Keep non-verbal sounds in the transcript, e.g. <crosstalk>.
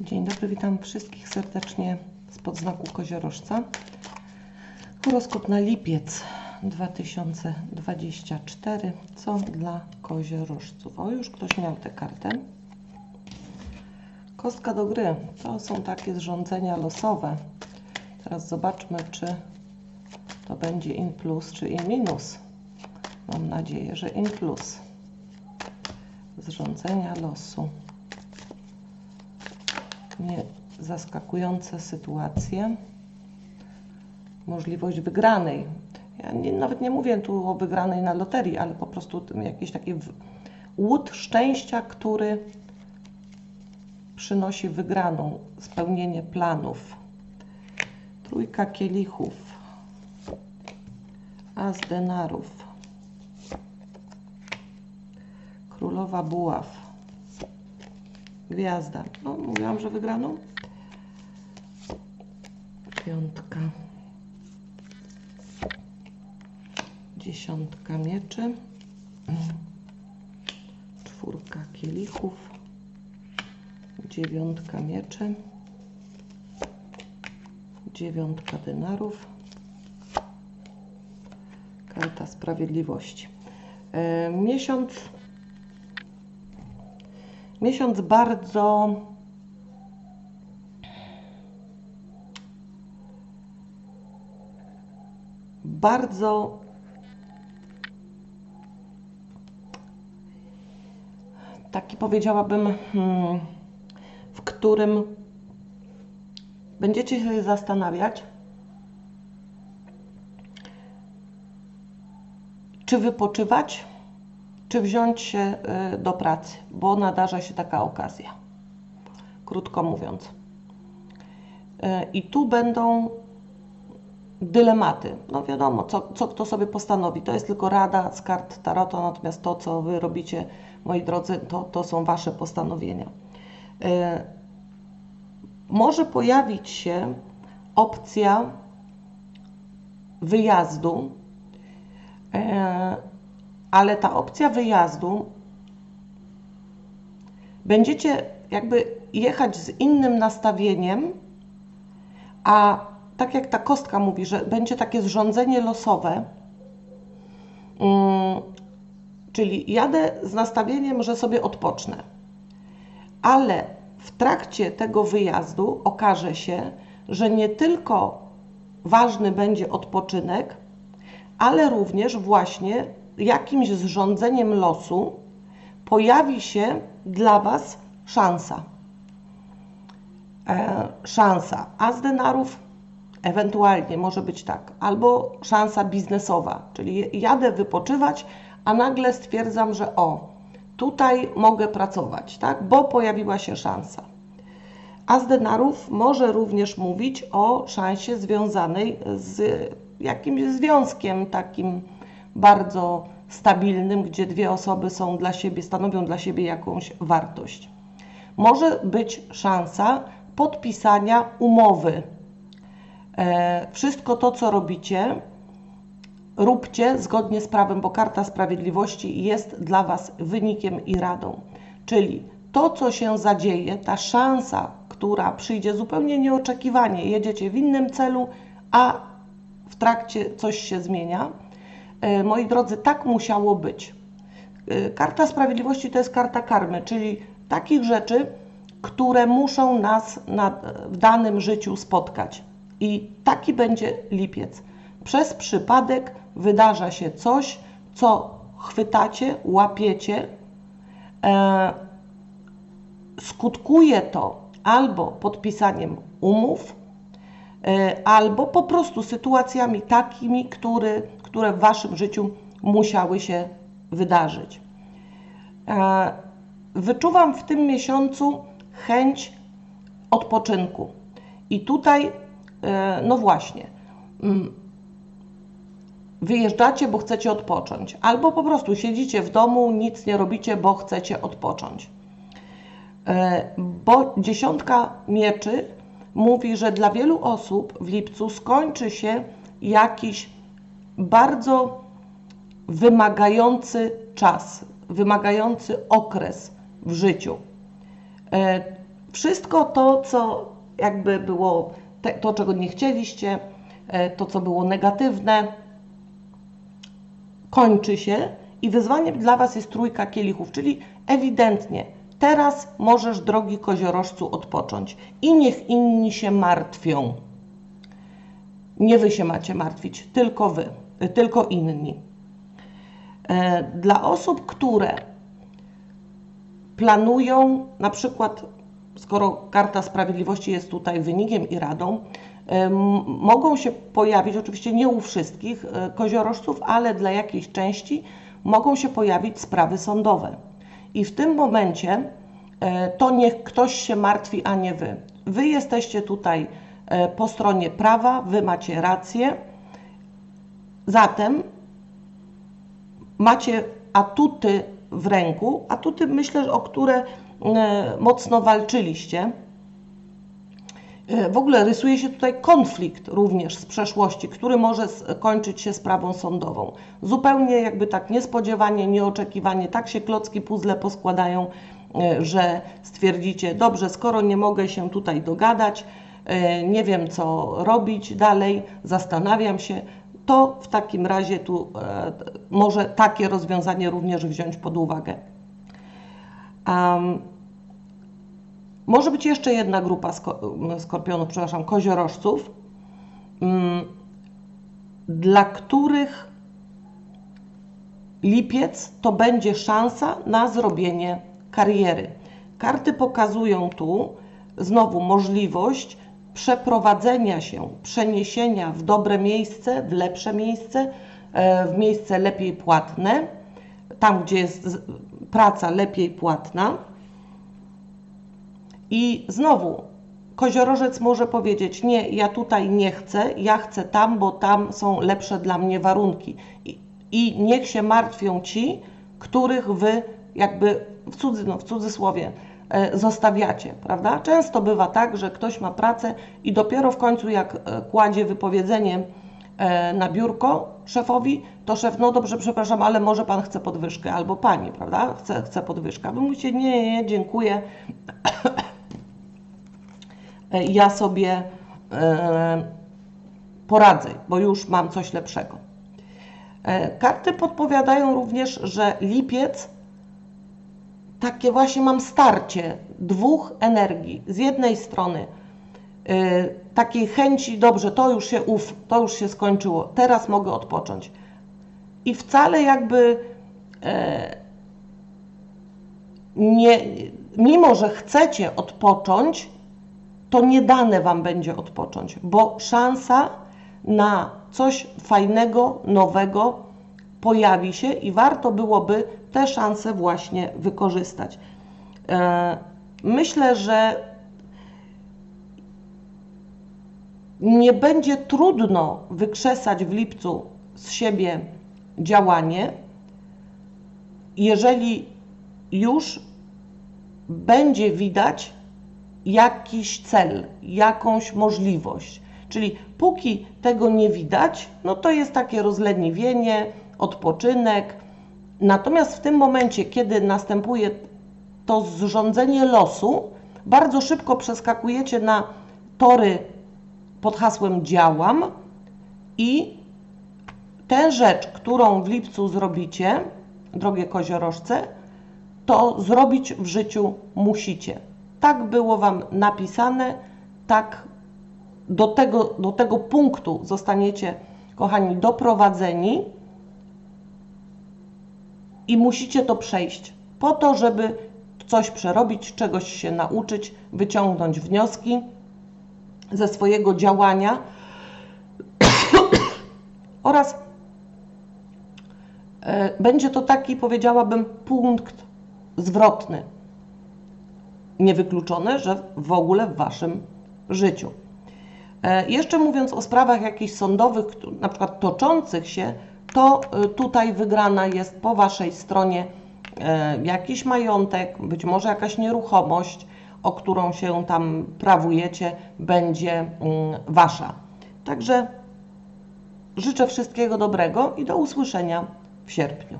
Dzień dobry, witam wszystkich serdecznie spod znaku koziorożca. Horoskop na lipiec 2024. Co dla koziorożców? O, już ktoś miał tę kartę. Kostka do gry. To są takie zrządzenia losowe. Teraz zobaczmy, czy to będzie in plus, czy in minus. Mam nadzieję, że in plus. Zrządzenia losu nie zaskakujące sytuacje, możliwość wygranej. Ja nie, nawet nie mówię tu o wygranej na loterii, ale po prostu jakiś taki łód szczęścia, który przynosi wygraną, spełnienie planów. Trójka kielichów, as denarów, królowa buław Gwiazda. No, mówiłam, że wygraną. Piątka. Dziesiątka mieczy. Czwórka kielichów. Dziewiątka mieczy. Dziewiątka denarów. Karta sprawiedliwości. E, miesiąc miesiąc bardzo bardzo taki powiedziałabym, hmm, w którym będziecie się zastanawiać, czy wypoczywać, czy wziąć się y, do pracy, bo nadarza się taka okazja, krótko mówiąc. Y, I tu będą dylematy. No wiadomo, co, co kto sobie postanowi. To jest tylko rada z kart Tarota, natomiast to, co Wy robicie, moi drodzy, to, to są Wasze postanowienia. Y, może pojawić się opcja wyjazdu ale ta opcja wyjazdu będziecie jakby jechać z innym nastawieniem, a tak jak ta kostka mówi, że będzie takie zrządzenie losowe, um, czyli jadę z nastawieniem, że sobie odpocznę, ale w trakcie tego wyjazdu okaże się, że nie tylko ważny będzie odpoczynek, ale również właśnie jakimś zrządzeniem losu pojawi się dla Was szansa. E, szansa. A z denarów ewentualnie może być tak, albo szansa biznesowa, czyli jadę wypoczywać, a nagle stwierdzam, że o, tutaj mogę pracować, tak, bo pojawiła się szansa. A z denarów może również mówić o szansie związanej z jakimś związkiem takim bardzo stabilnym, gdzie dwie osoby są dla siebie, stanowią dla siebie jakąś wartość. Może być szansa podpisania umowy. E, wszystko to, co robicie, róbcie zgodnie z prawem, bo Karta Sprawiedliwości jest dla Was wynikiem i radą. Czyli to, co się zadzieje, ta szansa, która przyjdzie zupełnie nieoczekiwanie, jedziecie w innym celu, a w trakcie coś się zmienia moi drodzy, tak musiało być. E, karta Sprawiedliwości to jest karta karmy, czyli takich rzeczy, które muszą nas na, w danym życiu spotkać. I taki będzie lipiec. Przez przypadek wydarza się coś, co chwytacie, łapiecie. E, skutkuje to albo podpisaniem umów, e, albo po prostu sytuacjami takimi, który, które w Waszym życiu musiały się wydarzyć. E, wyczuwam w tym miesiącu chęć odpoczynku. I tutaj, e, no właśnie, mm, wyjeżdżacie, bo chcecie odpocząć, albo po prostu siedzicie w domu, nic nie robicie, bo chcecie odpocząć. E, bo dziesiątka mieczy mówi, że dla wielu osób w lipcu skończy się jakiś bardzo wymagający czas, wymagający okres w życiu. E, Wszystko to, co jakby było, to czego nie chcieliście, e, to co było negatywne, kończy się i wyzwaniem dla Was jest trójka kielichów, czyli ewidentnie teraz możesz, drogi koziorożcu, odpocząć i niech inni się martwią. Nie Wy się macie martwić, tylko Wy, tylko inni. E, dla osób, które planują, na przykład, skoro karta sprawiedliwości jest tutaj wynikiem i radą, mogą się pojawić, oczywiście nie u wszystkich e, koziorożców, ale dla jakiejś części mogą się pojawić sprawy sądowe. I w tym momencie e, to niech ktoś się martwi, a nie wy. Wy jesteście tutaj e, po stronie prawa, wy macie rację. Zatem macie atuty w ręku, atuty myślę, o które mocno walczyliście E, w ogóle rysuje się tutaj konflikt również z przeszłości, który może kończyć się sprawą sądową. Zupełnie jakby tak niespodziewanie, nieoczekiwanie, tak się klocki puzzle poskładają, e, że stwierdzicie, dobrze, skoro nie mogę się tutaj dogadać, e, nie wiem co robić dalej, zastanawiam się, to w takim razie tu może takie rozwiązanie również wziąć pod uwagę. Może być jeszcze jedna grupa skorpionów, przepraszam, koziorożców, mm, dla których lipiec to będzie szansa na zrobienie kariery. Karty pokazują tu znowu możliwość przeprowadzenia się, przeniesienia w dobre miejsce, w lepsze miejsce, e, w miejsce lepiej płatne, tam gdzie jest praca lepiej płatna i znowu koziorożec może powiedzieć: Nie, ja tutaj nie chcę, ja chcę tam, bo tam są lepsze dla mnie warunki. I, i niech się martwią ci, których wy jakby w, cudzy, no, w cudzysłowie zostawiacie, prawda? Często bywa tak, że ktoś ma pracę i dopiero w końcu, jak e, kładzie wypowiedzenie e, na biurko szefowi, to szef, no dobrze, przepraszam, ale może pan chce podwyżkę, albo pani, prawda? Chce, chce podwyżkę. Wy mówicie, nie, nie, dziękuję. <coughs> E, ja sobie e, poradzę, bo już mam coś lepszego. E, karty podpowiadają również, że lipiec takie właśnie mam starcie dwóch energii. Z jednej strony takiej chęci, dobrze, to już się uf, to już się skończyło, teraz mogę odpocząć. I wcale jakby nie, mimo że chcecie odpocząć, to nie dane Wam będzie odpocząć, bo szansa na coś fajnego, nowego pojawi się i warto byłoby te szanse właśnie wykorzystać. E, myślę, że nie będzie trudno wykrzesać w lipcu z siebie działanie, jeżeli już będzie widać jakiś cel, jakąś możliwość. Czyli póki tego nie widać, no to jest takie rozleniwienie, odpoczynek. Natomiast w tym momencie, kiedy następuje to zrządzenie losu, bardzo szybko przeskakujecie na tory pod hasłem działam i tę rzecz, którą w lipcu zrobicie, drogie koziorożce, to zrobić w życiu musicie. Tak było Wam napisane, tak do tego, do tego punktu zostaniecie, kochani, doprowadzeni i musicie to przejść po to, żeby coś przerobić, czegoś się nauczyć, wyciągnąć wnioski ze swojego działania <coughs> oraz e, będzie to taki, powiedziałabym, punkt zwrotny niewykluczone, że w ogóle w Waszym życiu. E, jeszcze mówiąc o sprawach jakichś sądowych, na przykład toczących się, to e, tutaj wygrana jest po Waszej stronie e, jakiś majątek, być może jakaś nieruchomość, o którą się tam prawujecie, będzie mm, Wasza. Także życzę wszystkiego dobrego i do usłyszenia w sierpniu.